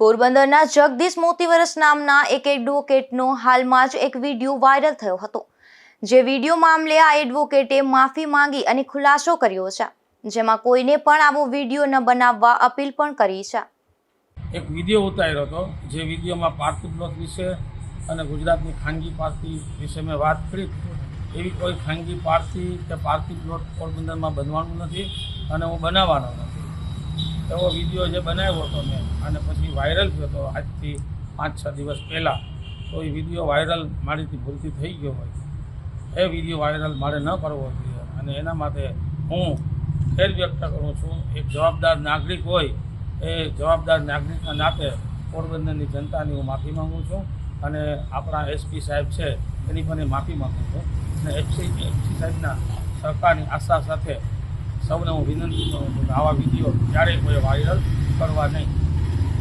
પોરબંદરના જગદીશ મોતીવરસ નામના એક એડવોકેટનો હાલમાં જ એક વીડિયો વાયરલ થયો હતો. જે વીડિયો મામલે આ એડવોકેટે માફી માંગી અને ખુલાસો કર્યો છે. જેમાં કોઈને પણ આવો વીડિયો ન બનાવવા અપીલ પણ કરી છે. એક વીડિયો ઉતાર્યો હતો. જે વિડીયોમાં પાર્ટી બ્લોક વિશે અને ગુજરાતની ખાનગી પાર્ટી વિશે મેં વાત કરી. એવી કોઈ ખાનગી પાર્ટી કે પાર્ટી પ્લોટ પોરબંદરમાં બનવાનું નથી અને હું બનાવવાનો નથી. એવો વીડિયો જે બનાવ્યો હતો મેં, અને પછી વાયરલ થયો હતો આજથી પાંચ છ દિવસ પહેલાં, તો એ વીડિયો વાયરલ મારીથી ભૂલથી થઈ ગયો હોય. એ વીડિયો વાયરલ મારે ન કરવો જોઈએ, અને એના માટે હું ખેર વ્યક્ત કરું છું, એક જવાબદાર નાગરિક હોય, એ જવાબદાર નાગરિકના નાતે પોરબંદરની જનતાની હું માફી માગું છું, અને આપણા એસપી સાહેબ છે, એની પણ માફી માગું છું. અને એસપી એસપી સાહેબના સરકારની આશા સાથે સૌને હું વિનંતી કરું છું કે આવા વીડિયો ક્યારેય કોઈ વાયરલ કરવા નહીં.